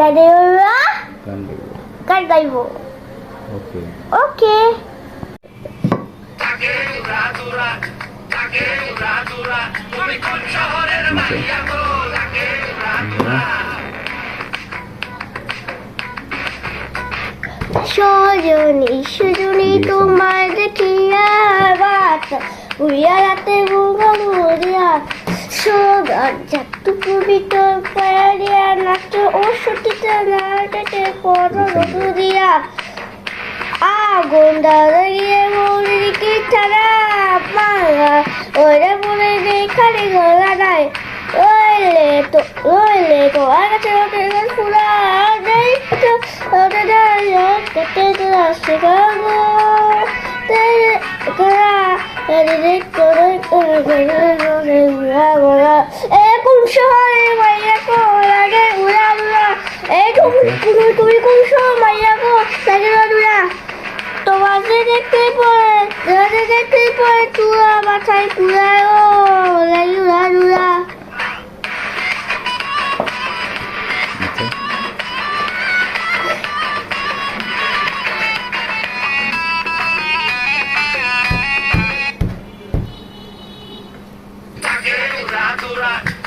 গাইবো গান গাইব ওকে ওকে সজনী সজনী তোমার সোগান জাতু কবিত পাড়িয়া নাচ ও সতীতে নাটে করো দিয়া আগুন দাঁড়িয়ে মুরগি ছাড়া মারা ওরে বলে দেখালি গলা নাই। ওইলে তো ওইলে তো আগাছে ওকে ফুলা নেই তো ওটা দাঁড়িয়ে কেটে তোলা শেখাবো এরকম শহরে মাইয়া কো লাগে উড়া উড়া এই তুমি তুমি কোন মাইয়া কো লাগে উড়া তোমাকে দেখতে পরে তোমাকে দেখতে পরে চুড়া মাথায় কুড়ায় rock, go rock.